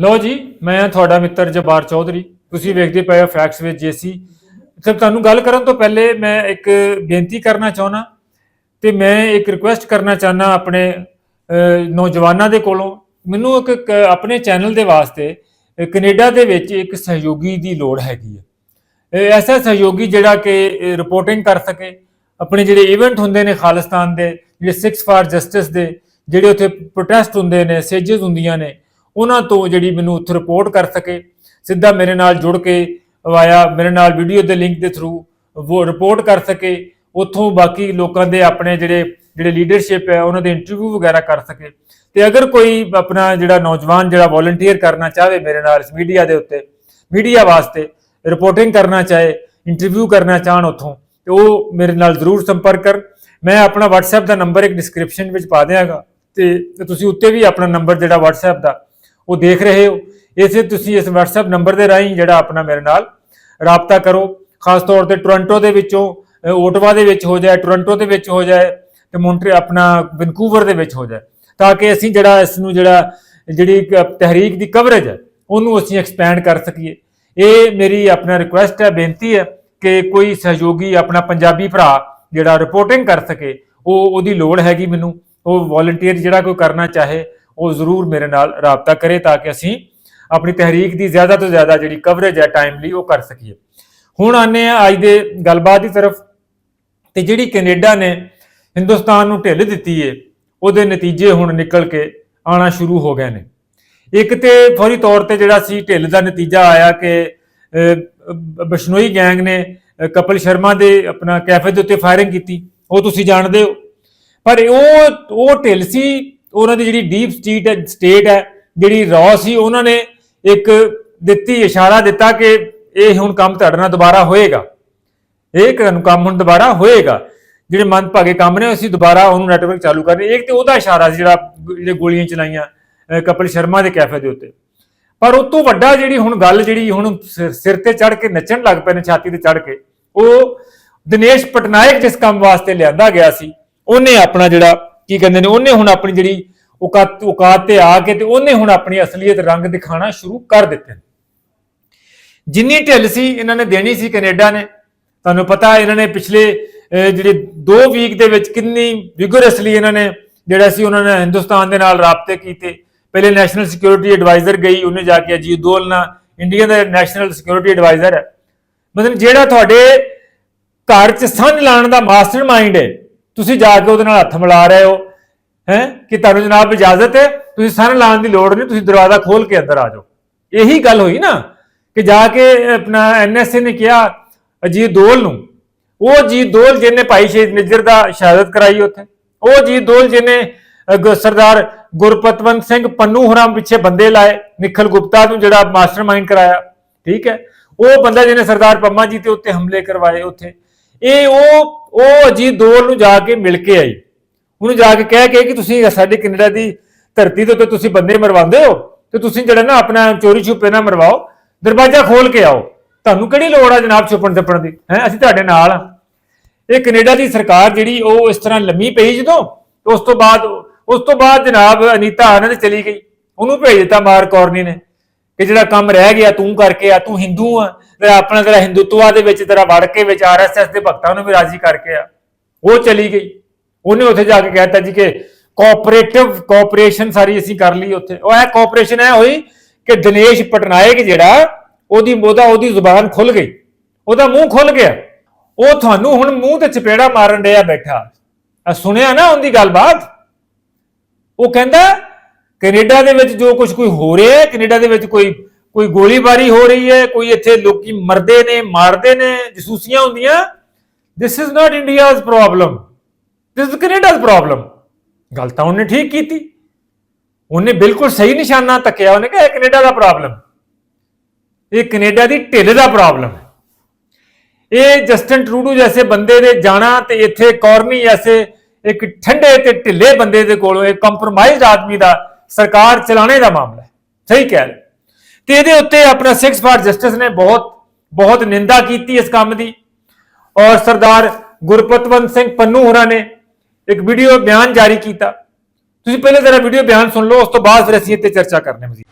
ਲੋ ਜੀ ਮੈਂ ਤੁਹਾਡਾ ਮਿੱਤਰ ਜਬਾਰ ਚੌਧਰੀ। ਤੁਸੀਂ ਵੇਖਦੇ ਪਏ ਹੋ ਫੈਕਟਸ ਵਿਦ ਜੇਸੀ। ਤੇ ਤੁਹਾਨੂੰ ਗੱਲ ਕਰਨ ਤੋਂ ਪਹਿਲੇ ਮੈਂ ਇੱਕ ਬੇਨਤੀ ਕਰਨਾ ਚਾਹੁੰਦਾ ਤੇ ਮੈਂ ਇੱਕ ਰਿਕੁਐਸਟ ਕਰਨਾ ਚਾਹਨਾ ਆਪਣੇ ਨੌਜਵਾਨਾਂ ਦੇ ਕੋਲੋਂ। ਮੈਨੂੰ ਇੱਕ ਇੱਕ ਆਪਣੇ ਚੈਨਲ ਦੇ ਵਾਸਤੇ ਅਹ, ਕੈਨੇਡਾ ਦੇ ਵਿੱਚ ਇੱਕ ਸਹਿਯੋਗੀ ਦੀ ਲੋੜ ਹੈਗੀ ਹੈ। ਐਸਾ ਸਹਿਯੋਗੀ ਜਿਹੜਾ ਕਿ ਰਿਪੋਰਟਿੰਗ ਕਰ ਸਕੇ। ਆਪਣੇ ਜਿਹੜੇ ਇਵੈਂਟ ਹੁੰਦੇ ਨੇ ਖਾਲਿਸਤਾਨ ਦੇ ਜਿਹੜੇ 6 ਫਾਰ ਜਸਟਿਸ ਦੇ ਜਿਹੜੇ ਉੱਥੇ ਪ੍ਰੋਟੈਸਟ ਹੁੰਦੇ ਨੇ ਸੇਜਸ ਹੁੰਦੀਆਂ ਨੇ ਉਹਨਾਂ ਤੋਂ ਜਿਹੜੀ ਮੈਨੂੰ ਉੱਥੇ ਰਿਪੋਰਟ ਕਰ ਸਕੇ, ਸਿੱਧਾ ਮੇਰੇ ਨਾਲ ਜੁੜ ਕੇ ਵਾਇਆ ਮੇਰੇ ਨਾਲ ਵੀਡੀਓ ਦੇ ਲਿੰਕ ਦੇ ਥਰੂ ਉਹ ਰਿਪੋਰਟ ਕਰ ਸਕੇ, ਉੱਥੋਂ ਬਾਕੀ ਲੋਕਾਂ ਦੇ ਆਪਣੇ ਜਿਹੜੇ ਜਿਹੜੇ ਲੀਡਰਸ਼ਿਪ ਹੈ, ਉਹਨਾਂ ਦੇ ਇੰਟਰਵਿਊ ਵਗੈਰਾ ਕਰ ਸਕੇ। ਤੇ ਅਗਰ ਕੋਈ ਆਪਣਾ ਜਿਹੜਾ ਨੌਜਵਾਨ ਜਿਹੜਾ ਵੋਲੰਟੀਅਰ ਕਰਨਾ ਚਾਹਵੇ ਮੇਰੇ ਨਾਲ ਇਸ ਮੀਡੀਆ ਦੇ ਉੱਤੇ ਮੀਡੀਆ ਵਾਸਤੇ ਰਿਪੋਰਟਿੰਗ ਕਰਨਾ ਚਾਹੇ ਇੰਟਰਵਿਊ ਕਰਨਾ ਚਾਹਣ ਉੱਥੋਂ, ਤੇ ਉਹ ਮੇਰੇ ਨਾਲ ਜ਼ਰੂਰ ਸੰਪਰਕ ਕਰ ਮੈਂ ਆਪਣਾ WhatsApp ਦਾ ਨੰਬਰ ਇੱਕ ਡਿਸਕ੍ਰਿਪਸ਼ਨ ਵਿੱਚ ਪਾ ਦਿਆਂਗਾ, ਤੇ ਤੁਸੀਂ ਉੱਤੇ ਵੀ ਆਪਣਾ ਨੰਬਰ ਜਿਹੜਾ WhatsApp ਦਾ ਉਹ ਦੇਖ ਰਹੇ ਹੋ। ਇਸੇ ਤੁਸੀਂ ਇਸ WhatsApp ਨੰਬਰ ਦੇ ਰਾਹੀਂ ਜਿਹੜਾ ਆਪਣਾ ਮੇਰੇ ਨਾਲ ਰਾਬਤਾ ਕਰੋ। ਖਾਸ ਤੌਰ ਤੇ ਟੋਰਾਂਟੋ ਦੇ ਵਿੱਚੋਂ ਓਟਵਾ ਦੇ ਵਿੱਚ ਹੋ ਜਾਏ ਟੋਰਾਂਟੋ ਦੇ ਵਿੱਚ ਹੋ ਜਾਏ ਤੇ ਮੌਂਟਰੀ ਆਪਣਾ ਵੈਨਕੂਵਰ ਦੇ ਵਿੱਚ ਹੋ ਜਾਏ। ਤਾਂ ਕਿ ਅਸੀਂ ਜਿਹੜਾ ਇਸ ਨੂੰ ਜਿਹੜਾ, ਜਿਹੜੀ ਇੱਕ ਤਹਿਰੀਕ ਦੀ ਕਵਰੇਜ ਹੈ, ਉਹਨੂੰ ਅਸੀਂ ਐਕਸਪੈਂਡ ਕਰ ਸਕੀਏ। ਇਹ ਮੇਰੀ ਆਪਣਾ ਰਿਕੁਐਸਟ ਹੈ, ਬੇਨਤੀ ਹੈ ਕਿ ਕੋਈ ਸਹਿਯੋਗੀ ਆਪਣਾ ਪੰਜਾਬੀ ਭਰਾ ਜਿਹੜਾ ਰਿਪੋਰਟਿੰਗ ਕਰ ਸਕੇ, ਉਹ ਉਹਦੀ ਲੋੜ ਹੈਗੀ ਮੈਨੂੰ। ਉਹ ਵੋਲੰਟੀਅਰ ਜਿਹੜਾ ਕੋਈ ਕਰਨਾ ਚਾਹੇ ਉਹ ਜ਼ਰੂਰ ਮੇਰੇ ਨਾਲ ਰਾਬਤਾ ਕਰੇ ਤਾਂ ਕਿ ਅਸੀਂ ਆਪਣੀ ਤਹਿਰੀਕ ਦੀ ਜ਼ਿਆਦਾ ਤੋਂ ਜ਼ਿਆਦਾ ਜਿਹੜੀ ਕਵਰੇਜ ਹੈ ਟਾਈਮਲੀ ਉਹ ਕਰ ਸਕੀਏ। ਹੁਣ ਆਨੇ ਆ ਅੱਜ ਦੇ ਗੱਲਬਾਤ ਦੀ ਤਰਫ ਤੇ ਜਿਹੜੀ ਕੈਨੇਡਾ ਨੇ ਹਿੰਦੁਸਤਾਨ ਨੂੰ ਢਿੱਲ ਦਿੱਤੀ ਏ ਉਹਦੇ ਨਤੀਜੇ ਹੁਣ ਨਿਕਲ ਕੇ ਆਣਾ ਸ਼ੁਰੂ ਹੋ ਗਏ ਨੇ। ਇੱਕ ਤੇ ਫੌਰੀ ਤੌਰ ਤੇ ਜਿਹੜਾ ਸੀ ਢਿੱਲ ਦਾ ਨਤੀਜਾ ਆਇਆ ਕਿ ਬਸ਼ਨੋਈ ਗੈਂਗ ਨੇ ਅਹ, ਕਪਿਲ ਸ਼ਰਮਾ ਦੇ ਆਪਣਾ ਕੈਫੇ ਦੇ ਉੱਤੇ ਫਾਇਰਿੰਗ ਕੀਤੀ। ਉਹ ਤੁਸੀਂ ਜਾਣਦੇ ਹੋ। ਪਰ ਉਹ ਉਹ ਢਿੱਲ ਸੀ ਉਹਨਾਂ ਦੀ ਜਿਹੜੀ ਡੀਪ ਸਟੇਟ ਹੈ ਸਟੇਟ ਹੈ, ਜਿਹੜੀ ਰॉ ਸੀ, ਉਹਨਾਂ ਨੇ ਇੱਕ ਦਿੱਤੀ, ਇਸ਼ਾਰਾ ਦਿੱਤਾ ਕਿ ਇਹ ਹੁਣ ਕੰਮ ਤੁਹਾਡੇ ਨਾਲ ਦੁਬਾਰਾ ਹੋਏਗਾ। ਇਹ ਕੰਮ ਹੁਣ ਦੁਬਾਰਾ ਹੋਏਗਾ। ਜਿਹੜੇ ਮੰਦਭਾਗੇ ਕੰਮ ਨੇ, ਅਸੀਂ ਦੁਬਾਰਾ ਉਹਨੂੰ ਨੈਟਵਰਕ ਚਾਲੂ ਕਰਨੇ। ਇੱਕ ਤੇ ਉਹਦਾ ਇਸ਼ਾਰਾ ਸੀ ਜਿਹੜਾ ਜਿਹੜੇ ਗੋਲੀਆਂ ਚਲਾਈਆਂ ਕਪਿਲ ਸ਼ਰਮਾ ਦੇ ਕੈਫੇ ਦੇ ਉੱਤੇ। ਪਰ ਉਸ ਤੋਂ ਵੱਡਾ ਜਿਹੜੀ ਹੁਣ ਗੱਲ ਜਿਹੜੀ ਹੁਣ ਸਿਰ- ਸਿਰ ਤੇ ਚੜ ਕੇ ਨੱਚਣ ਲੱਗ ਪਏ ਨੇ, ਛਾਤੀ ਤੇ ਚੜ ਕੇ, ਉਹ ਦਿਨੇਸ਼ ਪਟਨਾਇਕ ਜਿਸ ਕੰਮ ਵਾਸਤੇ ਲਿਆਂਦਾ ਗਿਆ ਸੀ, ਉਹਨੇ ਆਪਣਾ ਜਿਹੜਾ ਕੀ ਕਹਿੰਦੇ ਨੇ, ਉਹਨੇ ਹੁਣ ਆਪਣੀ ਜਿਹੜੀ ਔਕਾਤ ਔਕਾਤ ਤੇ ਆ ਕੇ ਤੇ ਉਹਨੇ ਹੁਣ ਆਪਣੀ ਅਸਲੀਅਤ ਰੰਗ ਦਿਖਾਣਾ ਸ਼ੁਰੂ ਕਰ ਦਿੱਤੇ ਨੇ। ਜਿੰਨੀ ਢਿੱਲ ਸੀ ਇਹਨਾਂ ਨੇ ਦੇਣੀ ਸੀ ਕੈਨੇਡਾ ਨੇ। ਤੁਹਾਨੂੰ ਪਤਾ ਇਹਨਾਂ ਨੇ ਪਿਛਲੇ ਜਿਹੜੇ 2 ਵੀਕ ਦੇ ਵਿੱਚ ਕਿੰਨੀ ਵਿਗੋਰਸਲੀ ਇਹਨਾਂ ਨੇ ਜਿਹੜਾ ਸੀ ਉਹਨਾਂ ਨੇ ਹਿੰਦੁਸਤਾਨ ਦੇ ਨਾਲ ਰਾਬਤੇ ਕੀਤੇ। ਪਹਿਲੇ ਨੈਸ਼ਨਲ ਸਿਕਿਉਰਿਟੀ ਐਡਵਾਈਜ਼ਰ ਗਈ, ਉਹਨੇ ਜਾ ਕੇ ਅਜੀਤ ਦੋਲ ਨਾਲ ਇੰਡੀਆ ਦਾ ਨੈਸ਼ਨਲ ਸਿਕਿਉਰਿਟੀ ਐਡਵਾਈਜ਼ਰ ਹੈ। ਮਤਲਬ ਜਿਹੜਾ ਤੁਹਾਡੇ ਘਰ 'ਚ ਸੰਨ ਲਾਉਣ ਦਾ ਮਾਸਟਰਮਾਈਂਡ ਹੈ ਤੁਸੀਂ ਜਾ ਕੇ ਉਹਦੇ ਨਾਲ ਹੱਥ ਮਿਲਾ ਰਹੇ ਹੋ, ਹੈ? ਕਿ ਤੁਹਾਨੂੰ ਜਨਾਬ ਇਜਾਜ਼ਤ ਹੈ? ਤੁਸੀਂ ਸੰਨ ਲਾਉਣ ਦੀ ਲੋੜ ਨਹੀਂ, ਤੁਸੀਂ ਦਰਵਾਜ਼ਾ ਖੋਲ ਕੇ ਅੰਦਰ ਆ ਜਾਓ। ਇਹੀ ਗੱਲ ਹੋਈ ਨਾ ਕਿ ਜਾ ਕੇ ਆਪਣਾ ਐਨਐਸਏ ਨੇ ਕਿਹਾ, ਅਜੀਤ ਦੋਲ ਨੂੰ। ਉਹ ਅਜੀਤ ਦੋਲ ਜਿਹਨੇ ਭਾਈ ਸ਼ਹੀਦ ਨਿੱਜਰ ਦਾ ਸ਼ਹਾਦਤ ਕਰਾਈ ਉੱਥੇ। ਉਹ ਅਜੀਤ ਦੋਲ ਜਿਹਨੇ ਸਰਦਾਰ ਗੁਰਪਤਵੰਤ ਸਿੰਘ ਪੰਨੂ ਹਰਾਮ ਪਿੱਛੇ ਬੰਦੇ ਲਾਏ, ਨਿਖਲ ਗੁਪਤਾ ਨੂੰ ਜਿਹੜਾ ਮਾਸਟਰਮਾਈਂਡ ਕਰਾਇਆ, ਠੀਕ ਹੈ? ਉਹ ਬੰਦਾ ਜਿਹਨੇ ਸਰਦਾਰ ਪੰਮਾ ਜੀ ਤੇ ਉੱਤੇ ਹਮਲੇ ਕਰਵਾਏ ਉੱਥੇ। ਇਹ ਉਹ ਉਹ ਅਜੀਤ ਦੋਲ ਨੂੰ ਜਾ ਕੇ ਮਿਲ ਕੇ ਆਈ। ਉਹਨੂੰ ਜਾ ਕੇ ਕਹਿ ਕੇ ਕਿ ਤੁਸੀਂ ਸਾਡੇ ਕੈਨੇਡਾ ਦੀ ਧਰਤੀ ਦੇ ਉੱਤੇ ਤੁਸੀਂ ਬੰਦੇ ਮਰਵਾਉਂਦੇ ਹੋ, ਤੇ ਤੁਸੀਂ ਜਿਹੜਾ ਨਾ ਆਪਣਾ ਚੋਰੀ ਛੁਪੇ ਨਾ ਮਰਵਾਓ, ਦਰਵਾਜ਼ਾ ਖੋਲ ਕੇ ਆਓ। ਤੁਹਾਨੂੰ ਕਿਹੜੀ ਲੋੜ ਆ ਜਨਾਬ ਛੁਪਣ ਛੱਪਣ ਦੀ? ਹੈ, ਅਸੀਂ ਤੁਹਾਡੇ ਨਾਲ ਆ। ਇਹ ਕੈਨੇਡਾ ਦੀ ਸਰਕਾਰ ਜਿਹੜੀ, ਉਹ ਇਸ ਤਰ੍ਹਾਂ ਲੰਮੀ ਪਈ ਜਦੋਂ, ਉਸ ਤੋਂ ਬਾਅਦ, ਉਸ ਤੋਂ ਬਾਅਦ ਜਨਾਬ ਅਨੀਤਾ ਆਨੰਦ ਚਲੀ ਗਈ। ਉਹਨੂੰ ਭੇਜ ਦਿੱਤਾ ਮਾਰ ਕੌਰਨੀ ਨੇ ਕਿ ਜਿਹੜਾ ਕੰਮ ਰਹਿ ਗਿਆ, ਤੂੰ ਕਰਕੇ ਆ, ਤੂੰ ਹਿੰਦੂ ਆ ਤੇਰਾ ਆਪਣਾ ਤੇਰਾ ਹਿੰਦੂਤਵਾ ਦੇ ਵਿੱਚ ਤੇਰਾ ਵੜ ਕੇ ਵਿੱਚ ਆਰਐਸਐਸ ਦੇ ਭਗਤਾਂ ਨੂੰ ਵੀ ਰਾਜ਼ੀ ਕਰਕੇ ਆ। ਉਹ ਚਲੀ ਗਈ। ਉਹਨੇ ਉੱਥੇ ਜਾ ਕੇ ਕਹਿਤਾ ਜੀ ਕਿ ਕੋਆਪਰੇਟਿਵ ਕੋਆਪਰੇਸ਼ਨ ਸਾਰੀ ਅਸੀਂ ਕਰ ਲਈ ਉੱਥੇ। ਉਹ ਇਹ ਕੋਆਪਰੇਸ਼ਨ ਹੈ ਹੋਈ ਕਿ ਦਿਨੇਸ਼ ਪਟਨਾਇਕ ਜਿਹੜਾ, ਉਹਦੀ ਉਹਦਾ ਉਹਦੀ ਜ਼ੁਬਾਨ ਖੁੱਲ ਗਈ। ਉਹਦਾ ਮੂੰਹ ਖੁੱਲ ਗਿਆ। ਉਹ ਤੁਹਾਨੂੰ ਹੁਣ ਮੂੰਹ ਤੇ ਚਪੇੜਾ ਮਾਰਨ ਡਿਆ ਬੈਠਾ। ਆ ਸੁਣਿਆ ਨਾ ਉਹਦੀ ਗੱਲਬਾਤ? ਉਹ ਕਹਿੰਦਾ, ਕੈਨੇਡਾ ਦੇ ਵਿੱਚ ਜੋ ਕੁਝ ਕੋਈ ਹੋ ਰਿਹਾ ਹੈ, ਕੈਨੇਡਾ ਦੇ ਵਿੱਚ ਕੋਈ ਕੋਈ ਗੋਲੀਬਾਰੀ ਹੋ ਰਹੀ ਹੈ, ਕੋਈ ਇੱਥੇ ਲੋਕੀ ਮਰਦੇ ਨੇ, ਮਾਰਦੇ ਨੇ, ਜਸੂਸੀਆਂ ਹੁੰਦੀਆਂ। This is not india's problem this is canada's problem. ਗੱਲ ਤਾਂ ਉਹਨੇ ਠੀਕ ਕੀਤੀ। ਉਹਨੇ ਬਿਲਕੁਲ ਸਹੀ ਨਿਸ਼ਾਨਾ ਤੱਕਿਆ। ਉਹਨੇ ਕਿਹਾ ਇਹ ਕੈਨੇਡਾ ਦਾ ਪ੍ਰੋਬਲਮ ਇਹ ਕੈਨੇਡਾ ਦੀ ਢਿੱਲ ਦਾ ਪ੍ਰੋਬਲਮ ਹੈ ਇਹ ਜਸਟਨ ਟਰੂਡੂ ਜੈਸੇ ਬੰਦੇ ਦੇ ਜਾਣਾ ਤੇ ਇੱਥੇ ਕੌਰਨੀ ਜੈਸੇ ਇੱਕ ਠੰਡੇ ਤੇ ਢਿੱਲੇ ਬੰਦੇ ਦੇ ਕੋਲੋਂ ਇਹ ਕੰਪਰੋਮਾਈਜ਼ਡ ਆਦਮੀ ਦਾ ਸਰਕਾਰ ਚਲਾਣੇ ਦਾ ਮਾਮਲਾ ਹੈ। ਸਹੀ ਕਹਿ ਰਹੇ ਤੇ ਇਹਦੇ ਉੱਤੇ ਆਪਣਾ 6 ਫਾਰ ਜਸਟਿਸ ਨੇ ਬਹੁਤ ਬਹੁਤ ਨਿੰਦਾ ਕੀਤੀ ਇਸ ਕੰਮ ਦੀ। ਔਰ ਸਰਦਾਰ ਗੁਰਪਤਵੰਤ ਸਿੰਘ ਪੰਨੂ ਹੋਰਾਂ ਨੇ ਇੱਕ ਵੀਡੀਓ ਬਿਆਨ ਜਾਰੀ ਕੀਤਾ। ਤੁਸੀਂ ਪਹਿਲੇ ਜ਼ਰਾ ਵੀਡੀਓ ਬਿਆਨ ਸੁਣ ਲਓ, ਉਸ ਤੋਂ ਬਾਅਦ ਫਿਰ ਅਸੀਂ ਇੱਥੇ ਚਰਚਾ ਕਰਨੇ ਮਜ਼ੀਦ।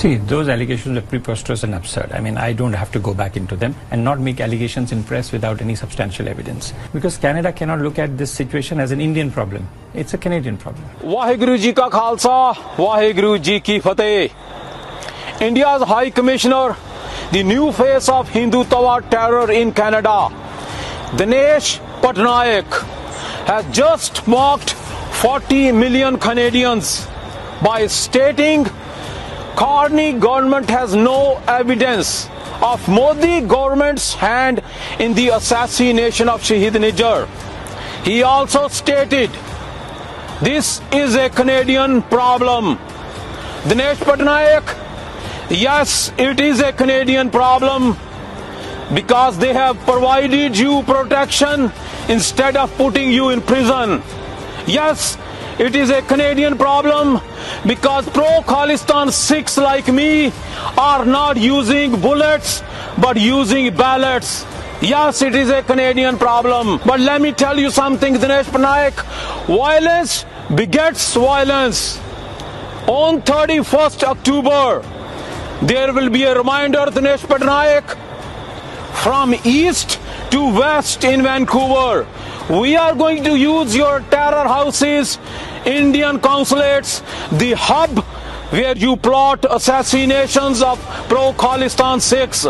See, those allegations are preposterous and absurd. I mean, I don't have to go back into them and not make allegations in press without any substantial evidence. Because Canada cannot look at this situation as an Indian problem. It's a Canadian problem. Waheguru Ji ka khalsa, Waheguru Ji ki fateh. India's High Commissioner, the new face of Hindu Hindutva terror in Canada, Dinesh Patnaik, has just mocked 40 million Canadians by stating Carney government has no evidence of Modi government's hand in the assassination of Shahid Nijar. He also stated this is a Canadian problem. Dinesh Patnaik, yes, it is a Canadian problem because they have provided you protection instead of putting you in prison. Yes, it is a Canadian problem because pro Khalistan Sikhs like me are not using bullets but using ballots. Yes, it is a Canadian problem. But let me tell you something, Dinesh Panaik. Violence begets violence. On 31st October, there will be a reminder, Dinesh Patnaik, from east to west in Vancouver. We are going to use your terror houses, Indian consulates, the hub where you plot assassinations of pro Khalistan Sikhs.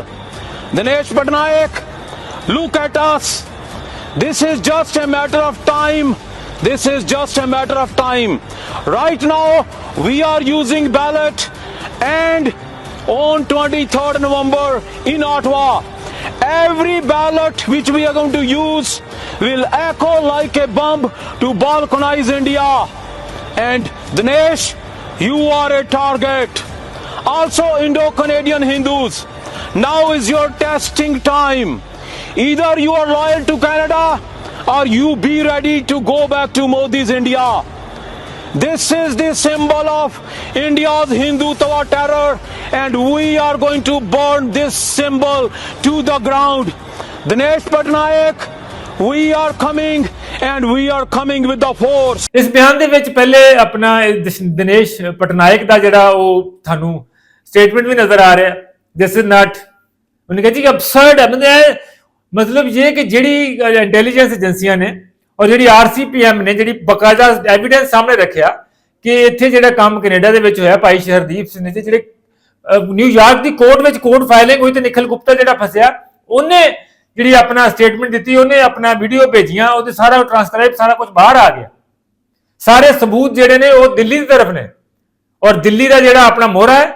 Dinesh Patnaik, look at us. This is just a matter of time. This is just a matter of time. Right now, we are using ballot and on 23rd November in Ottawa, every ballot which we are going to use will echo like a bomb to balkanize India. And Dinesh, you are a target. Also, Indo Canadian Hindus, now is your testing time. Either you are loyal to Canada or you be ready to go back to Modi's India. This is the symbol of India's Hindu Tawa terror, and we are going to burn this symbol to the ground. Dinesh Patnaik, we are coming, and we are coming with the force. ਇਸ ਬਿਆਨ ਦੇ ਵਿੱਚ ਪਹਿਲੇ ਆਪਣਾ ਇਹ ਦਿਸ਼- ਦਿਨੇਸ਼ ਪਟਨਾਇਕ ਦਾ ਜਿਹੜਾ ਉਹ ਤੁਹਾਨੂੰ ਸਟੇਟਮੈਂਟ ਵੀ ਨਜ਼ਰ ਆ ਰਿਹਾ ਦਿਸ ਇਜ਼ ਨਾਟ ਉਹਨੇ ਕਿਹਾ ਜੀ ਅਬਸਰਡ ਹੈ ਮਤਲਬ ਇਹ- ਮਤਲਬ ਇਹ ਕਿ ਜਿਹੜੀ ਇੰਟੈਲੀਜੈਂਸ ਏਜੰਸੀਆਂ ਨੇ ਔਰ ਜਿਹੜੀ ਆਰਸੀਪੀਐਮ ਨੇ ਜਿਹੜੀ ਬਕਾਇਦਾ ਐਵੀਡੈਂਸ ਸਾਹਮਣੇ ਰੱਖਿਆ ਕਿ ਇੱਥੇ ਜਿਹੜਾ ਕੰਮ ਕੈਨੇਡਾ ਦੇ ਵਿੱਚ ਹੋਇਆ ਭਾਈ ਸ਼ਹਰਦੀਪ ਸਿੰਘ ਨੇ ਤੇ ਜਿਹੜੇ ਅਹ, ਨਿਊਯਾਰਕ ਦੀ ਕੋਰਟ ਵਿੱਚ ਕੋਰਟ ਫਾਈਲਿੰਗ ਹੋਈ ਤੇ ਨਿਖਲ ਗੁਪਤਾ ਜਿਹੜਾ ਫਸਿਆ ਉਹਨੇ ਜਿਹੜੀ ਆਪਣਾ ਸਟੇਟਮੈਂਟ ਦਿੱਤੀ ਉਹਨੇ ਆਪਣਾ ਵੀਡੀਓ ਭੇਜੀਆਂ ਉਹਦੇ ਸਾਰਾ ਟ੍ਰਾਂਸਕ੍ਰਾਈਬ ਸਾਰਾ ਕੁਝ ਬਾਹਰ ਆ ਗਿਆ ਸਾਰੇ ਸਬੂਤ ਜਿਹੜੇ ਨੇ ਉਹ ਦਿੱਲੀ ਦੀ ਤਰਫ ਨੇ ਔਰ ਦਿੱਲੀ ਦਾ ਜਿਹੜਾ ਆਪਣਾ ਮੋਹਰਾ ਹੈ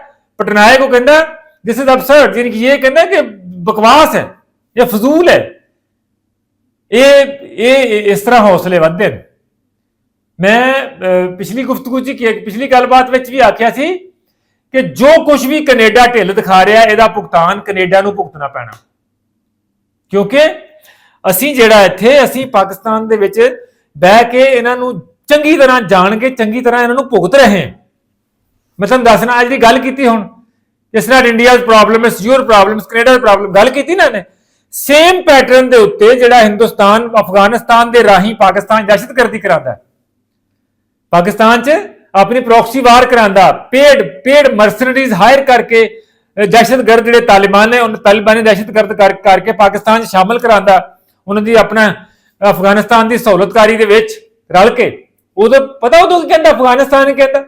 ਪਟਨਾਇਕ ਉਹ ਕਹਿੰਦਾ ਦਿਸ ਇਜ਼ ਅਬਸਰਡ ਯਾਨੀ ਕਿ ਇਹ ਕਹਿੰਦਾ ਕਿ ਬਕਵਾਸ ਹੈ ਇਹ ਫਜ਼ੂਲ ਹੈ ਇਹ ਇਹ ਇਸ ਤਰ੍ਹਾਂ ਹੌਸਲੇ ਵੱਧਦੇ ਨੇ। ਮੈਂ ਪਿਛਲੀ ਗੁਫ਼ਤਗੂ 'ਚ ਪਿਛਲੀ ਗੱਲਬਾਤ ਵਿੱਚ ਵੀ ਆਖਿਆ ਸੀ ਕਿ ਜੋ ਕੁਝ ਵੀ ਕੈਨੇਡਾ ਢਿੱਲ ਦਿਖਾ ਰਿਹਾ, ਇਹਦਾ ਭੁਗਤਾਨ ਕੈਨੇਡਾ ਨੂੰ ਭੁਗਤਣਾ ਪੈਣਾ। ਕਿਉਂਕਿ ਅਸੀਂ ਜਿਹੜਾ ਇੱਥੇ, ਅਸੀਂ ਪਾਕਿਸਤਾਨ ਦੇ ਵਿੱਚ ਬਹਿ ਕੇ ਇਹਨਾਂ ਨੂੰ ਚੰਗੀ ਤਰ੍ਹਾਂ ਜਾਣ ਕੇ, ਚੰਗੀ ਤਰ੍ਹਾਂ ਇਹਨਾਂ ਨੂੰ ਭੁਗਤ ਰਹੇ ਹਾਂ। ਮੈਂ ਤੁਹਾਨੂੰ ਦੱਸਣਾ, ਅੱਜ ਦੀ ਗੱਲ ਕੀਤੀ ਹੁਣ। ਇਸ ਤਰ੍ਹਾਂ India's problems is your problems Canada problem ਗੱਲ ਕੀਤੀ ਨਾ ਨੇ ਸੇਮ ਪੈਟਰਨ ਦੇ ਉੱਤੇ ਜਿਹੜਾ ਹਿੰਦੁਸਤਾਨ, ਅਫਗਾਨਿਸਤਾਨ ਦੇ ਰਾਹੀਂ ਪਾਕਿਸਤਾਨ ਦਹਿਸ਼ਤਗਰਦੀ ਕਰਾਉਂਦਾ ਪਾਕਿਸਤਾਨ 'ਚ ਆਪਣੀ ਪ੍ਰੋਕਸੀ ਵਾਰ ਕਰਾਂਦਾ ਪੇਡ ਪੇਡ ਮਰਸਨਰੀਜ਼ ਹਾਇਰ ਕਰਕੇ ਦਹਿਸ਼ਤਗਰਦ ਜਿਹੜੇ ਤਾਲਿਬਾਨ ਨੇ, ਉਹਨਾਂ ਤਾਲਿਬਾਨੀ ਦਹਿਸ਼ਤਗਰਦ ਕਰ- ਕਰਕੇ ਪਾਕਿਸਤਾਨ 'ਚ ਸ਼ਾਮਲ ਕਰਾਂਦਾ। ਉਹਨਾਂ ਦੀ ਆਪਣਾ ਅਫਗਾਨਿਸਤਾਨ ਦੀ ਸਹੂਲਤਕਾਰੀ ਦੇ ਵਿੱਚ ਰਲ ਕੇ। ਉਦੋਂ ਪਤਾ ਉਦੋਂ ਕੀ ਕਹਿੰਦਾ ਅਫਗਾਨਿਸਤਾਨ ਕਹਿੰਦਾ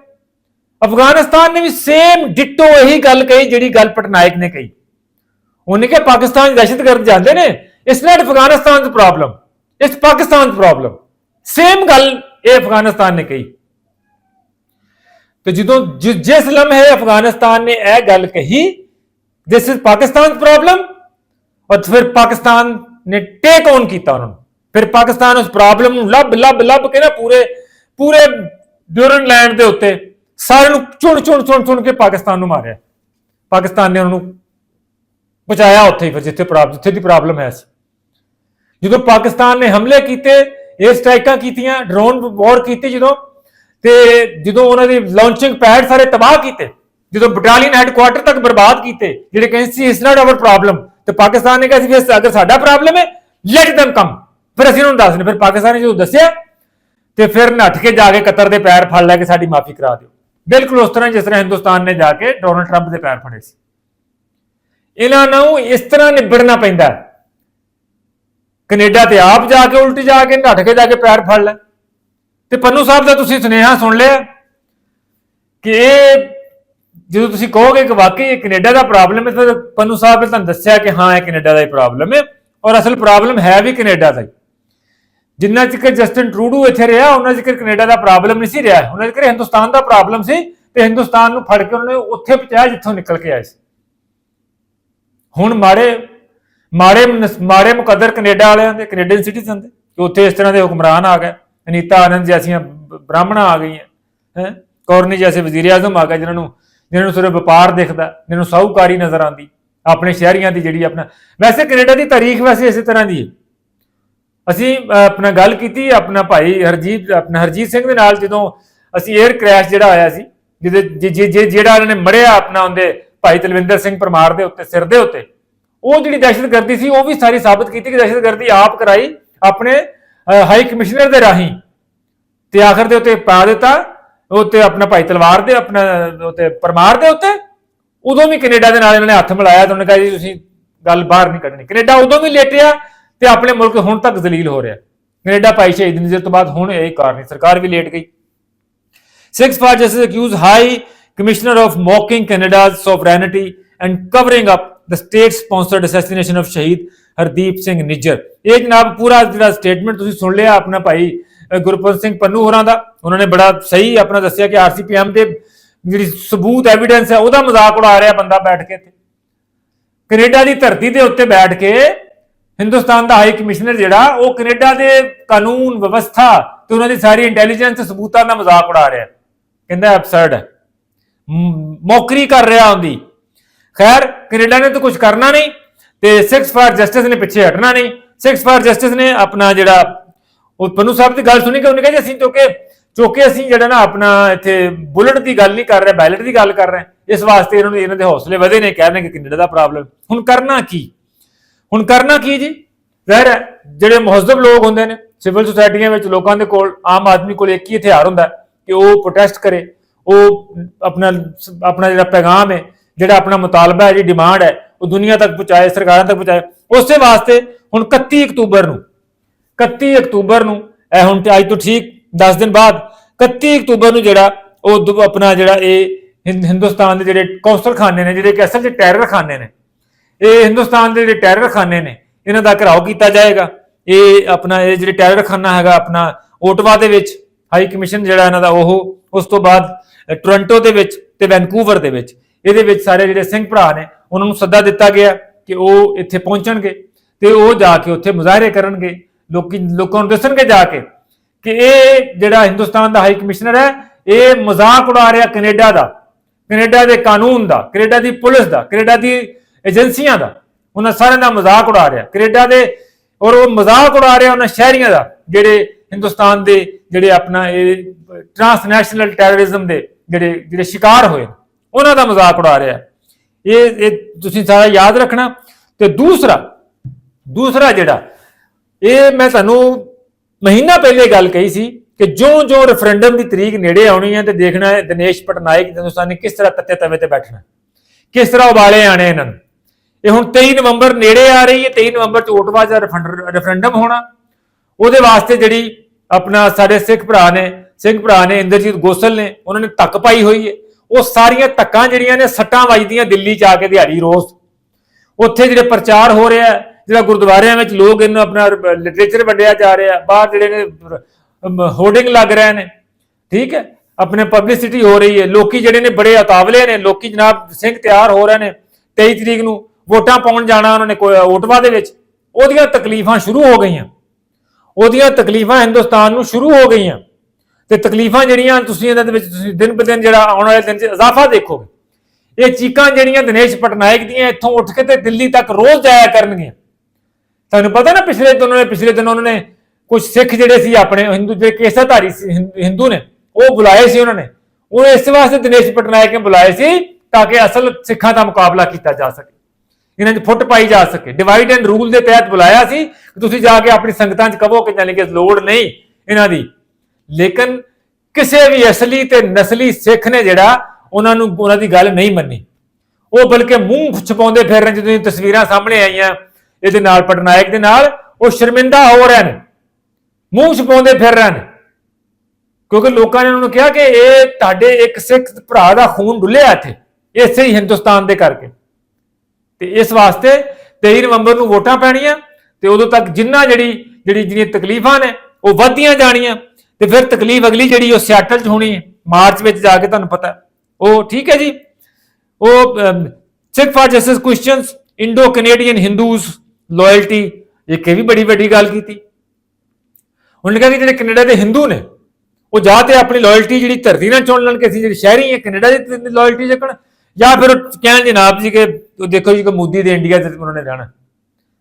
ਅਫਗਾਨਿਸਤਾਨ ਨੇ ਵੀ ਸੇਮ ਡਿੱਟੋ ਇਹੀ ਗੱਲ ਕਹੀ ਜਿਹੜੀ ਗੱਲ ਪਟਨਾਇਕ ਨੇ ਕਹੀ। ਉਹਨੇ ਕਿਹਾ ਪਾਕਿਸਤਾਨ 'ਚ ਦਹਿਸ਼ਤਗਰਦ ਜਾਂਦੇ ਨੇ, ਇਸ ਨਾਟ ਅਫਗਾਨਿਸਤਾਨ ਦੀ ਪ੍ਰੋਬਲਮ ਇਸ ਪਾਕਿਸਤਾਨ ਦੀ ਪ੍ਰੋਬਲਮ ਸੇਮ ਗੱਲ ਇਹ ਅਫਗਾਨਿਸਤਾਨ ਨੇ ਕਹੀ। ਤੇ ਜਦੋਂ ਜਿਸ ਲਮਹੇ ਅਫਗਾਨਿਸਤਾਨ ਨੇ ਇਹ ਗੱਲ ਕਹੀ ਦਿਸ ਇਜ਼ ਪਾਕਿਸਤਾਨ ਪ੍ਰੋਬਲਮ ਔਰ ਫਿਰ ਪਾਕਿਸਤਾਨ ਨੇ ਟੇਕ ਔਨ ਕੀਤਾ ਉਹਨਾਂ ਨੂੰ। ਫਿਰ ਪਾਕਿਸਤਾਨ ਉਸ ਪ੍ਰੋਬਲਮ ਨੂੰ ਲੱਭ ਲੱਭ ਲੱਭ ਕੇ ਨਾ ਪੂਰੇ ਪੂਰੇ ਡਿਊਰਨ ਲੈਂਡ ਦੇ ਉੱਤੇ ਸਾਰਿਆਂ ਨੂੰ ਚੁਣ ਚੁਣ ਚੁਣ ਚੁਣ ਕੇ ਪਾਕਿਸਤਾਨ ਨੂੰ ਮਾਰਿਆ। ਪਾਕਿਸਤਾਨ ਨੇ ਉਹਨਾਂ ਨੂੰ ਪਹੁੰਚਾਇਆ ਉੱਥੇ ਹੀ ਫਿਰ, ਜਿੱਥੇ ਪ੍ਰੋਬ- ਜਿੱਥੇ ਦੀ ਪ੍ਰੋਬਲਮ ਹੈ ਸੀ। ਜਦੋਂ ਪਾਕਿਸਤਾਨ ਨੇ ਹਮਲੇ ਕੀਤੇ 에ਅਰ ਸਟ੍ਰਾਈਕਾਂ ਕੀਤੀਆਂ ਡਰੋਨ ਵਾਰ ਕੀਤੀ ਜਦੋਂ, ਤੇ ਜਦੋਂ ਉਹਨਾਂ ਦੀ ਲਾਂਚਿੰਗ ਪੈਡ ਸਾਰੇ ਤਬਾਹ ਕੀਤੇ, ਜਦੋਂ ਬਟਾਲੀਅਨ ਹੈੱਡਕੁਆਰਟਰ ਤੱਕ ਬਰਬਾਦ ਕੀਤੇ, ਜਿਹੜੇ ਕਹਿੰਦੇ ਸੀ ਇਸ ਨਾਟ ਆਵਰ ਪ੍ਰੋਬਲਮ ਤੇ ਪਾਕਿਸਤਾਨ ਨੇ ਕਿਹਾ ਸੀ ਵੀ ਅਗਰ ਸਾਡਾ ਪ੍ਰੋਬਲਮ ਹੈ ਲੈਟ them ਕਮ ਫਿਰ ਅਸੀਂ ਉਹਨਾਂ ਨੂੰ ਦੱਸਨੇ ਫਿਰ ਪਾਕਿਸਤਾਨ ਨੇ ਜਦੋਂ ਦੱਸਿਆ, ਤੇ ਫਿਰ ਨੱਠ ਕੇ ਜਾ ਕੇ ਕਤਰ ਦੇ ਪੈਰ ਫੜ ਲੈ ਕੇ ਸਾਡੀ ਮਾਫੀ ਕਰਾ ਦਿਓ। ਬਿਲਕੁਲ ਉਸ ਤਰ੍ਹਾਂ ਜਿਸ ਤਰ੍ਹਾਂ ਹਿੰਦੁਸਤਾਨ ਨੇ ਜਾ ਕੇ ਡੋਨਲਡ ਟਰੰਪ ਦੇ ਪੈਰ ਫੜੇ ਸੀ। ਇਹਨਾਂ ਨੂੰ ਇਸ ਤਰ੍ਹਾਂ ਨਿਬੜਨਾ ਪੈਂਦਾ ਹੈ। ਕੈਨੇਡਾ ਤੇ ਆਪ ਜਾ ਕੇ ਉਲਟ ਜਾ ਕੇ ਨੱਠ ਕੇ ਜਾ ਕੇ ਪੈਰ ਫੜ ਲੈ। ਤੇ ਪੰਨੂ ਸਾਹਿਬ ਦਾ ਤੁਸੀਂ ਸੁਨੇਹਾ ਸੁਣ ਲਿਆ ਕਿ ਇਹ ਜਦੋਂ ਤੁਸੀਂ ਕਹੋਗੇ ਕਿ ਵਾਕਈ ਇਹ ਕੈਨੇਡਾ ਦਾ ਪ੍ਰੋਬਲਮ ਹੈ, ਤਾਂ ਪੰਨੂ ਸਾਹਿਬ ਨੇ ਤੁਹਾਨੂੰ ਦੱਸਿਆ ਕਿ ਹਾਂ, ਇਹ ਕੈਨੇਡਾ ਦਾ ਹੀ ਪ੍ਰੋਬਲਮ ਹੈ ਔਰ ਅਸਲ ਪ੍ਰੋਬਲਮ ਹੈ ਵੀ ਕੈਨੇਡਾ ਦਾ ਹੀ। ਜਿੰਨਾ ਚਿਰ ਜਸਟਿਨ ਟਰੂਡੂ ਇੱਥੇ ਰਿਹਾ, ਉਹਨਾਂ ਚਿਰ ਕੈਨੇਡਾ ਦਾ ਪ੍ਰੋਬਲਮ ਨਹੀਂ ਸੀ ਰਿਹਾ। ਉਹਨਾਂ ਚਿਰ ਹਿੰਦੁਸਤਾਨ ਦਾ ਪ੍ਰੋਬਲਮ ਸੀ ਤੇ ਹਿੰਦੁਸਤਾਨ ਨੂੰ ਫੜ ਕੇ ਉਹਨੇ ਉੱਥੇ ਪਹੁੰਚਾਇਆ, ਜਿੱਥੋਂ ਨਿਕਲ ਕੇ ਆਏ ਸੀ। ਹੁਣ ਮਾੜੇ ਮਾੜੇ ਮਾੜੇ ਮੁਕੱਦਰ ਕੈਨੇਡਾ ਵਾਲਿਆਂ ਦੇ, ਕੈਨੇਡੀਅਨ ਸਿਟੀਜ਼ਨ ਦੇ, ਕਿ ਉੱਥੇ ਇਸ ਤਰ੍ਹਾਂ ਦੇ ਹੁਕਮਰਾਨ ਆ ਗਏ। ਅਨੀਤਾ ਆਨੰਦ ਜੈਸੀਆਂ ਬ- ਬ੍ਰਾਹਮਣਾਂ ਆ ਗਈਆਂ, ਹੈ? ਕੌਰਨੀ ਜੈਸੇ ਵਜ਼ੀਰ ਆਜ਼ਮ ਆ ਗਏ, ਜਿਨ੍ਹਾਂ ਨੂੰ ਜਿਨ੍ਹਾਂ ਨੂੰ ਸਿਰਫ ਵਪਾਰ ਦਿਖਦਾ, ਜਿਨ੍ਹਾਂ ਨੂੰ ਸਾਹੂਕਾਰੀ ਨਜ਼ਰ ਆਉਂਦੀ, ਆਪਣੇ ਸ਼ਹਿਰੀਆਂ ਦੀ ਜਿਹੜੀ ਆਪਣਾ, ਵੈਸੇ ਕੈਨੇਡਾ ਦੀ ਤਾਰੀਖ ਵੈਸੇ ਇਸੇ ਤਰ੍ਹਾਂ ਦੀ ਹੈ। ਅਸੀਂ ਆਪਣਾ ਗੱਲ ਕੀਤੀ, ਆਪਣਾ ਭਾਈ ਹਰਜੀਤ, ਆਪਣਾ ਹਰਜੀਤ ਸਿੰਘ ਦੇ ਨਾਲ ਜਦੋਂ ਅਸੀਂ 에ਅਰ ਕ੍ਰੈਸ਼ ਜਿਹੜਾ ਆਇਆ ਸੀ, ਜਿਹਦੇ ਜਿਹੜਾ ਇਹਨਾਂ ਨੇ ਮੜਿਆ ਆਪਣਾ ਉਹਦੇ ਭਾਈ ਤਲਵਿੰਦਰ ਸਿੰਘ ਪਰਮਾਰ ਦੇ ਉੱਤੇ, ਸਿਰ ਦੇ ਉੱਤੇ। ਉਹ ਜਿਹੜੀ ਦਹਿਸ਼ਤਗਰਦੀ ਸੀ, ਉਹ ਵੀ ਸਾਰੀ ਸਾਬਤ ਕੀਤੀ ਕਿ ਦਹਿਸ਼ਤਗਰਦੀ ਆਪ ਕਰਾਈ, ਆਪਣੇ ਹਾਈ ਕਮਿਸ਼ਨਰ ਦੇ ਰਾਹੀਂ। ਤੇ ਆਖਰ ਦੇ ਉੱਤੇ ਪਾ ਦਿੱਤਾ, ਉੱਤੇ ਆਪਣਾ ਭਾਈ ਤਲਵਾਰ ਦੇ, ਆਪਣਾ, ਉੱਤੇ ਪਰਮਾਰ ਦੇ ਉੱਤੇ। ਉਦੋਂ ਵੀ ਕੈਨੇਡਾ ਦੇ ਨਾਲ ਇਹਨਾਂ ਨੇ ਹੱਥ ਮਿਲਾਇਆ, ਤੇ ਉਹਨੇ ਕਿਹਾ ਜੀ, ਤੁਸੀਂ ਗੱਲ ਬਾਹਰ ਨਹੀਂ ਕੱਢਣੀ। ਕੈਨੇਡਾ ਉਦੋਂ ਵੀ ਲੇਟਿਆ ਤੇ ਆਪਣੇ ਮੁਲਕ ਹੁਣ ਤੱਕ ਜ਼ਲੀਲ ਹੋ ਰਿਹਾ। ਕੈਨੇਡਾ ਭਾਈ ਸ਼ਹੀਦ ਨਜ਼ਰ ਤੋਂ ਬਾਅਦ ਹੁਣ ਇਹ ਕਾਰਨੀ ਸਰਕਾਰ ਵੀ ਲੇਟ ਗਈ। Six for Justice accused High Commissioner of mocking Canada's sovereignty and covering up the state-sponsored assassination of Shahid Hardeep Singh Nijjar ਇਹ ਜਨਾਬ ਪੂਰਾ ਜਿਹੜਾ ਸਟੇਟਮੈਂਟ ਤੁਸੀਂ ਸੁਣ ਲਿਆ ਆਪਣਾ ਭਾਈ ਗੁਰਪ੍ਰੀਤ ਸਿੰਘ ਪੰਨੂ ਹੋਰਾਂ ਦਾ, ਉਹਨਾਂ ਨੇ ਬੜਾ ਸਹੀ ਆਪਣਾ ਦੱਸਿਆ ਕਿ ਆਰਸੀਪੀਐਮ ਦੇ ਜਿਹੜੀ ਸਬੂਤ ਐਵੀਡੈਂਸ ਹੈ, ਉਹਦਾ ਮਜ਼ਾਕ ਉਡਾ ਰਿਹਾ ਬੰਦਾ ਬੈਠ ਕੇ ਇੱਥੇ। ਕੈਨੇਡਾ ਦੀ ਧਰਤੀ ਦੇ ਉੱਤੇ ਬੈਠ ਕੇ ਹਿੰਦੁਸਤਾਨ ਦਾ ਹਾਈ ਕਮਿਸ਼ਨਰ ਜਿਹੜਾ, ਉਹ ਕੈਨੇਡਾ ਦੇ ਕਾਨੂੰਨ ਵਿਵਸਥਾ ਤੇ ਉਹਨਾਂ ਦੀ ਸਾਰੀ ਇੰਟੈਲੀਜੈਂਸ ਸਬੂਤਾਂ ਦਾ ਮਜ਼ਾਕ ਉਡਾ ਰਿਹਾ। ਕਹਿੰਦਾ ਐਬਸਰਡ ਹੈ। ਮੌਕਰੀ ਕਰ ਰਿਹਾ ਹੁੰਦੀ ਖੈਰ, ਕੈਨੇਡਾ ਨੇ ਤਾਂ ਕੁਝ ਕਰਨਾ ਨਹੀਂ ਤੇ 6 ਫਾਰ ਜਸਟਿਸ ਨੇ ਪਿੱਛੇ ਹਟਣਾ ਨਹੀਂ। 6 ਫਾਰ ਜਸਟਿਸ ਨੇ ਆਪਣਾ ਜਿਹੜਾ, ਉਹ ਪੰਨੂ ਸਾਹਿਬ ਦੀ ਗੱਲ ਸੁਣੀ ਕਿ ਉਹਨੇ ਕਿਹਾ ਜੀ, ਅਸੀਂ ਚੋਕੇ ਚੋਕੇ ਅਸੀਂ ਜਿਹੜਾ ਨਾ ਆਪਣਾ ਇੱਥੇ ਬੁਲਟ ਦੀ ਗੱਲ ਨਹੀਂ ਕਰ ਰਹੇ, ਬੈਲਟ ਦੀ ਗੱਲ ਕਰ ਰਹੇ ਇਸ ਵਾਸਤੇ ਇਹਨਾਂ ਨੂੰ, ਇਹਨਾਂ ਦੇ ਹੌਸਲੇ ਵਧੇ ਨੇ, ਕਹਿ ਰਹੇ ਕਿ ਕੈਨੇਡਾ ਦਾ ਪ੍ਰੋਬਲਮ। ਹੁਣ ਕਰਨਾ ਕੀ? ਹੁਣ ਕਰਨਾ ਕੀ ਜੀ? ਜ਼ਾਹਿਰ ਹੈ ਜਿਹੜੇ ਮਹੱਜ਼ਬ ਲੋਕ ਹੁੰਦੇ ਨੇ, ਸਿਵਲ ਸੁਸਾਇਟੀਆਂ ਵਿੱਚ ਲੋਕਾਂ ਦੇ ਕੋਲ ਆਮ ਆਦਮੀ ਕੋਲ ਇੱਕ ਹੀ ਹਥਿਆਰ ਹੁੰਦਾ ਕਿ ਉਹ ਪ੍ਰੋਟੈਸਟ ਕਰੇ। ਉਹ ਆਪਣਾ ਆਪਣਾ ਜਿਹੜਾ ਪੈਗਾਮ ਹੈ, ਜਿਹੜਾ ਆਪਣਾ ਮੁਤਾਲਬਾ ਹੈ, ਜਿਹੜੀ ਡਿਮਾਂਡ ਹੈ, ਉਹ ਦੁਨੀਆ ਤੱਕ ਪਹੁੰਚਾਏ, ਸਰਕਾਰਾਂ ਤੱਕ ਪਹੁੰਚਾਏ, ਉਸੇ ਵਾਸਤੇ ਹੁਣ 31 ਅਕਤੂਬਰ ਨੂੰ 31 ਅਕਤੂਬਰ ਨੂੰ, ਇਹ ਹੁਣ ਤੇ ਅੱਜ ਤੋਂ ਠੀਕ 10 ਦਿਨ ਬਾਅਦ 31 ਅਕਤੂਬਰ ਨੂੰ ਜਿਹੜਾ ਉਹ ਦੁ- ਆਪਣਾ ਜਿਹੜਾ ਇਹ ਹਿੰਦ- ਹਿੰਦੁਸਤਾਨ ਦੇ ਜਿਹੜੇ ਕੌਂਸਲ ਖਾਨੇ ਨੇ, ਜਿਹੜੇ ਕਿ ਅਸਲ 'ਚ ਟੈਰਰ ਖਾਨੇ ਨੇ, ਇਹ ਹਿੰਦੁਸਤਾਨ ਦੇ ਜਿਹੜੇ ਟੈਰਰ ਖਾਨੇ ਨੇ, ਇਹਨਾਂ ਦਾ ਘਰਾਓ ਕੀਤਾ ਜਾਏਗਾ। ਇਹ ਆਪਣਾ, ਇਹ ਜਿਹੜੇ ਟੈਰਰ ਖਾਨਾ ਹੈਗਾ ਆਪਣਾ ਓਟਵਾ ਦੇ ਵਿੱਚ, ਹਾਈ ਕਮਿਸ਼ਨ ਜਿਹੜਾ ਇਹਨਾਂ ਦਾ ਉਹ, ਉਸ ਤੋਂ ਬਾਅਦ ਟੋਰਾਂਟੋ ਦੇ ਵਿੱਚ ਤੇ ਵੈਨਕੂਵਰ ਦੇ ਵਿੱਚ। ਇਹਦੇ ਵਿੱਚ ਸਾਰੇ ਜਿਹੜੇ ਸਿੰਘ ਭਰਾ ਨੇ, ਉਹਨਾਂ ਨੂੰ ਸੱਦਾ ਦਿੱਤਾ ਗਿਆ ਕਿ ਉਹ ਇੱਥੇ ਪਹੁੰਚਣਗੇ ਤੇ ਉਹ ਜਾ ਕੇ ਉੱਥੇ ਮੁਜ਼ਾਹਰੇ ਕਰਨਗੇ। ਲੋਕੀ, ਲੋਕਾਂ ਨੂੰ ਦੱਸਣਗੇ ਜਾ ਕੇ ਕਿ ਇਹ ਜਿਹੜਾ ਹਿੰਦੁਸਤਾਨ ਦਾ ਹਾਈ ਕਮਿਸ਼ਨਰ ਹੈ, ਇਹ ਮਜ਼ਾਕ ਉਡਾ ਰਿਹਾ ਕੈਨੇਡਾ ਦਾ, ਕੈਨੇਡਾ ਦੇ ਕਾਨੂੰਨ ਦਾ, ਕੈਨੇਡਾ ਦੀ ਪੁਲਿਸ ਦਾ, ਕੈਨੇਡਾ ਦੀ ਏਜੰਸੀਆਂ ਦਾ। ਉਹਨਾਂ ਸਾਰਿਆਂ ਦਾ ਮਜ਼ਾਕ ਉਡਾ ਰਿਹਾ। ਕੈਨੇਡਾ ਦੇ, ਔਰ ਉਹ ਮਜ਼ਾਕ ਉਡਾ ਰਿਹਾ ਉਹਨਾਂ ਸ਼ਹਿਰੀਆਂ ਦਾ, ਜਿਹੜੇ ਹਿੰਦੁਸਤਾਨ ਦੇ ਜਿਹੜੇ ਆਪਣਾ ਇਹ ਟ੍ਰਾਂਸਨੈਸ਼ਨਲ ਟੈਰਰਿਜ਼ਮ ਦੇ ਜਿਹੜੇ ਜਿਹੜੇ ਸ਼ਿਕਾਰ ਹੋਏ ਉਹਨਾਂ ਦਾ ਮਜ਼ਾਕ ਉਡਾ ਰਿਹਾ। ਇਹ ਇਹ ਤੁਸੀਂ ਸਾਰਾ ਯਾਦ ਰੱਖਣਾ। ਤੇ ਦੂਸਰਾ ਦੂਸਰਾ ਜਿਹੜਾ, ਇਹ ਮੈਂ ਤੁਹਾਨੂੰ ਮਹੀਨਾ ਪਹਿਲੇ ਗੱਲ ਕਹੀ ਸੀ ਕਿ ਜੋ ਜੋ ਰੈਫਰੈਂਡਮ ਦੀ ਤਰੀਕ ਨੇੜੇ ਆਉਣੀ ਹੈ ਤੇ ਦੇਖਣਾ ਹੈ ਦਿਨੇਸ਼ ਪਟਨਾਇਕ ਹਿੰਦੁਸਤਾਨ ਨੇ ਕਿਸ ਤਰ੍ਹਾਂ ਤੱਤੇ ਤਵੇ ਤੇ ਬੈਠਣਾ ਕਿਸ ਤਰ੍ਹਾਂ ਉਬਾਲੇ ਆਣੇ ਇਹਨਾਂ ਨੂੰ। ਇਹ ਹੁਣ 23 ਨਵੰਬਰ ਨੇੜੇ ਆ ਰਹੀ ਹੈ 23 ਨਵੰਬਰ ਚ ਓਟਵਾ ਦਾ ਰੈਫਰੈਂਡਮ ਹੋਣਾ, ਉਹਦੇ ਵਾਸਤੇ ਜਿਹੜੀ ਆਪਣਾ ਸਾਡੇ ਸਿੱਖ ਭਰਾ ਨੇ ਸਿੰਘ ਭਰਾ ਨੇ, ਇੰਦਰਜੀਤ ਗੋਸਲ ਨੇ, ਉਹਨਾਂ ਨੇ ਧੱਕ ਪਾਈ ਹੋਈ ਹੈ ਉਹ ਸਾਰੀਆਂ ਧੱਕਾਂ ਜਿਹੜੀਆਂ ਨੇ, ਸੱਟਾਂ ਵੱਜਦੀਆਂ ਦਿੱਲੀ ਚ ਆ ਕੇ ਦਿਹਾੜੀ ਰੋਸ ਉੱਥੇ ਜਿਹੜੇ ਪ੍ਰਚਾਰ ਹੋ ਰਿਹਾ, ਜਿਹੜਾ ਗੁਰਦੁਆਰਿਆਂ ਵਿੱਚ ਲੋਕ ਇਹਨੂੰ ਆਪਣਾ ਲਿਟਰੇਚਰ ਵੰਡਿਆ ਜਾ ਰਿਹਾ, ਬਾਹਰ ਜਿਹੜੇ ਨੇ ਹੋਰਡਿੰਗ ਲੱਗ ਰਹੇ ਨੇ। ਠੀਕ ਹੈ? ਆਪਣੇ ਪਬਲਿਸਿਟੀ ਹੋ ਰਹੀ ਹੈ ਲੋਕੀ ਜਿਹੜੇ ਨੇ, ਬੜੇ ਉਤਾਵਲੇ ਨੇ। ਲੋਕੀ ਜਨਾਬ ਸਿੰਘ ਤਿਆਰ ਹੋ ਰਹੇ ਨੇ 23 ਤਰੀਕ ਨੂੰ ਵੋਟਾਂ ਪਾਉਣ ਜਾਣਾ ਉਹਨਾਂ ਨੇ ਕੋਈ ਓਟਵਾ ਦੇ ਵਿੱਚ। ਉਹਦੀਆਂ ਤਕਲੀਫਾਂ ਸ਼ੁਰੂ ਹੋ ਗਈਆਂ। ਉਹਦੀਆਂ ਤਕਲੀਫਾਂ ਹਿੰਦੁਸਤਾਨ ਨੂੰ ਸ਼ੁਰੂ ਹੋ ਗਈਆਂ। ਤੇ ਤਕਲੀਫਾਂ ਜਿਹੜੀਆਂ ਤੁਸੀਂ ਇਹਨਾਂ ਦੇ ਵਿੱਚ ਤੁਸੀਂ ਦਿਨ ਬ ਦਿਨ ਜਿਹੜਾ ਆਉਣ ਵਾਲੇ ਦਿਨ 'ਚ ਇਜ਼ਾਫਾ ਦੇਖੋਗੇ। ਇਹ ਚੀਕਾਂ ਜਿਹੜੀਆਂ ਦਿਨੇਸ਼ ਪਟਨਾਇਕ ਦੀਆਂ ਇੱਥੋਂ ਉੱਠ ਕੇ ਤੇ ਦਿੱਲੀ ਤੱਕ ਰੋਜ਼ ਜਾਇਆ ਕਰਨਗੀਆਂ। ਤੁਹਾਨੂੰ ਪਤਾ ਨਾ ਪਿਛਲੇ ਦਿਨ ਉਹਨਾਂ ਨੇ ਪਿਛਲੇ ਦਿਨ ਉਹਨਾਂ ਨੇ ਕੁਝ ਸਿੱਖ ਜਿਹੜੇ ਸੀ ਆਪਣੇ ਹਿੰਦੂ ਜਿਹੜੇ ਕੇਸਾਧਾਰੀ ਸੀ ਹਿੰਦੂ ਨੇ, ਉਹ ਬੁਲਾਏ ਸੀ ਉਹਨਾਂ ਨੇ। ਉਹ ਇਸ ਵਾਸਤੇ ਦਿਨੇਸ਼ ਪਟਨਾਇਕ ਨੇ ਬੁਲਾਏ ਸੀ ਤਾਂ ਕਿ ਅਸਲ ਸਿੱਖਾਂ ਦਾ ਮੁਕਾਬਲਾ ਕੀਤਾ ਜਾ ਸਕੇ। ਇਹਨਾਂ 'ਚ ਫੁੱਟ ਪਾਈ ਜਾ ਸਕੇ। ਡਿਵਾਈਡ ਐਂਡ ਰੂਲ ਦੇ ਤਹਿਤ ਬੁਲਾਇਆ ਸੀ ਕਿ ਤੁਸੀਂ ਜਾ ਕੇ ਆਪਣੀ ਸੰਗਤਾਂ 'ਚ ਕਹੋ ਕਿ ਜਾਨੀ ਕਿ ਲੋੜ ਨਹੀਂ ਇਹਨਾਂ ਦੀ। ਲੇਕਿਨ ਕਿਸੇ ਵੀ ਅਸਲੀ ਤੇ ਨਸਲੀ ਸਿੱਖ ਨੇ ਜਿਹੜਾ ਉਹਨਾਂ ਨੂੰ ਉਹਨਾਂ ਦੀ ਗੱਲ ਨਹੀਂ ਮੰਨੀ। ਉਹ ਬਲਕਿ ਮੂੰਹ ਛਪਾਉਂਦੇ ਫਿਰ ਰਹੇ ਨੇ, ਜਦੋਂ ਤਸਵੀਰਾਂ ਸਾਹਮਣੇ ਆਈਆਂ। ਇਹਦੇ ਨਾਲ ਪਟਨਾਇਕ ਦੇ ਨਾਲ ਉਹ ਸ਼ਰਮਿੰਦਾ ਹੋ ਰਹੇ ਨੇ। ਮੂੰਹ ਛਪਾਉਂਦੇ ਫਿਰ ਰਹੇ ਨੇ। ਕਿਉਂਕਿ ਲੋਕਾਂ ਨੇ ਉਹਨਾਂ ਨੂੰ ਕਿਹਾ ਕਿ ਇਹ ਤੁਹਾਡੇ ਇੱਕ ਸਿੱਖ ਭਰਾ ਦਾ ਖੂਨ ਡੁੱਲਿਆ ਇੱਥੇ ਇਸੇ ਹੀ ਹਿੰਦੁਸਤਾਨ ਦੇ ਕਰਕੇ। ਤੇ ਇਸ ਵਾਸਤੇ 23 ਨਵੰਬਰ ਨੂੰ ਵੋਟਾਂ ਪੈਣੀਆਂ ਤੇ ਉਦੋਂ ਤੱਕ ਜਿੰਨਾ ਜਿਹੜੀ ਜਿਹੜੀ ਜਿਹੜੀਆਂ ਤਕਲੀਫਾਂ ਨੇ ਉਹ ਵੱਧਦੀਆਂ ਜਾਣੀਆਂ। ਤੇ ਫਿਰ ਤਕਲੀਫ ਅਗਲੀ ਜਿਹੜੀ ਉਹ ਸਿਆਟਲ 'ਚ ਹੋਣੀ ਹੈ, ਮਾਰਚ ਵਿੱਚ ਜਾ ਕੇ ਤੁਹਾਨੂੰ ਪਤਾ। ਉਹ ਠੀਕ ਹੈ ਜੀ? ਉਹ Sikh for justice questions Indo Canadian Hindus loyalty ਇੱਕ ਇਹ ਵੀ ਬੜੀ ਵੱਡੀ ਗੱਲ ਕੀਤੀ। ਉਹਨੇ ਕਿਹਾ ਕਿ ਜਿਹੜੇ ਕੈਨੇਡਾ ਦੇ ਹਿੰਦੂ ਨੇ, ਉਹ ਜਾਂ ਤੇ ਆਪਣੀ ਲਾਇਲਟੀ ਜਿਹੜੀ ਧਰਤੀ ਨਾਲ ਚੁਣ ਲੈਣ ਕਿ ਅਸੀਂ ਜਿਹੜੇ ਸ਼ਹਿਰੀ ਹੈ, ਕੈਨੇਡਾ ਦੀ ਲਾਇਲਟੀ ਚੱਕਣ, ਜਾਂ ਫਿਰ ਉਹ ਕਹਿਣ ਜਨਾਬ ਜੀ ਕਿ ਦੇਖੋ ਜੀ ਕਿ ਮੋਦੀ ਦੇ ਇੰਡੀਆ ਤੇ ਉਹਨਾਂ ਨੇ ਰਹਿਣਾ।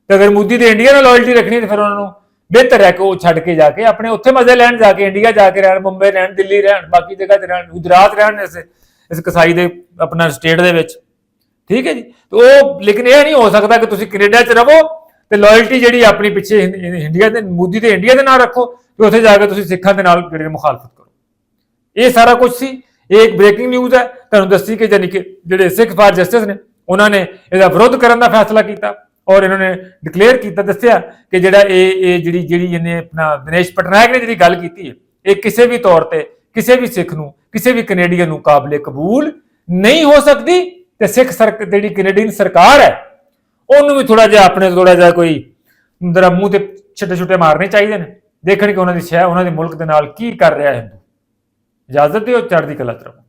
ਤੇ ਅਗਰ ਮੋਦੀ ਦੇ ਇੰਡੀਆ ਨਾਲ ਲਾਇਲਟੀ ਰੱਖਣੀ ਤੇ ਫਿਰ ਉਹਨਾਂ ਨੂੰ ਬਿਹਤਰ ਹੈ ਕਿ ਉਹ ਛੱਡ ਕੇ ਜਾ ਕੇ ਆਪਣੇ ਉੱਥੇ ਮਜ਼ੇ ਲੈਣ ਜਾ ਕੇ, ਇੰਡੀਆ ਜਾ ਕੇ ਰਹਿਣ, ਮੁੰਬਈ ਰਹਿਣ, ਦਿੱਲੀ ਰਹਿਣ, ਬਾਕੀ ਜਗ੍ਹਾ ਤੇ ਰਹਿਣ, ਗੁਜਰਾਤ ਰਹਿਣ ਇਸ ਇਸ ਕਸਾਈ ਦੇ ਆਪਣਾ ਸਟੇਟ ਦੇ ਵਿੱਚ। ਠੀਕ ਹੈ ਜੀ? ਤੇ ਉਹ, ਲੇਕਿਨ ਇਹ ਨਹੀਂ ਹੋ ਸਕਦਾ ਕਿ ਤੁਸੀਂ ਕੈਨੇਡਾ 'ਚ ਰਹੋ ਤੇ ਲਾਇਲਟੀ ਜਿਹੜੀ ਆਪਣੀ ਪਿੱਛੇ ਇੰਡੀਆ ਦੇ, ਮੋਦੀ ਦੇ ਇੰਡੀਆ ਦੇ ਨਾਲ ਰੱਖੋ ਤੇ ਉੱਥੇ ਜਾ ਕੇ ਤੁਸੀਂ ਸਿੱਖਾਂ ਦੇ ਨਾਲ ਜਿਹੜੇ ਮੁਖਾਲਫਤ ਕਰੋ। ਇਹ ਸਾਰਾ ਕੁਝ ਸੀ। ਇਹ ਇੱਕ ਬ੍ਰੇਕਿੰਗ ਨਿਊਜ਼ ਹੈ। ਤੁਹਾਨੂੰ ਦੱਸੀ ਕਿ ਜਾਨੀ ਕਿ ਜਿਹੜੇ ਸਿੱਖ ਫਾਰ ਜਸਟਿਸ ਨੇ, ਉਹਨਾਂ ਨੇ ਇਹਦਾ ਵਿਰੋਧ ਕਰਨ ਦਾ ਫੈਸਲਾ ਕੀਤਾ। ਔਰ ਇਹਨਾਂ ਨੇ ਡਿਕਲੇਅਰ ਕੀਤਾ, ਦੱਸਿਆ ਕਿ ਜਿਹੜਾ ਇਹ ਇਹ ਜਿਹੜੀ ਜਿਹੜੀ ਇਹਨੇ ਆਪਣਾ ਦਿਨੇਸ਼ ਪਟਨਾਇਕ ਨੇ ਜਿਹੜੀ ਗੱਲ ਕੀਤੀ ਹੈ, ਇਹ ਕਿਸੇ ਵੀ ਤੌਰ ਤੇ ਕਿਸੇ ਵੀ ਸਿੱਖ ਨੂੰ, ਕਿਸੇ ਵੀ ਕੈਨੇਡੀਅਨ ਨੂੰ ਕਾਬਲੇ ਕਬੂਲ ਨਹੀਂ ਹੋ ਸਕਦੀ ਤੇ ਸਿੱਖ ਸਰਕ ਜਿਹੜੀ ਕੈਨੇਡੀਅਨ ਸਰਕਾਰ ਹੈ, ਉਹਨੂੰ ਵੀ ਥੋੜਾ ਜਿਹਾ ਆਪਣੇ ਥੋੜਾ ਜਿਹਾ ਕੋਈ ਜਰਾ ਮੂੰਹ ਤੇ ਛੱਟੇ ਛੁੱਟੇ ਮਾਰਨੇ ਚਾਹੀਦੇ ਨੇ। ਦੇਖਣ ਕਿ ਉਹਨਾਂ ਦੀ ਸ਼ਹਿ ਉਹਨਾਂ ਦੇ ਮੁਲਕ ਦੇ ਨਾਲ ਕੀ ਕਰ ਰਿਹਾ ਹਿੰਦੂ ਇਜਾਜ਼ਤ ਦਿਓ, ਚੜ੍ਹਦੀ ਕਲਾ ਚ ਰਹੋ।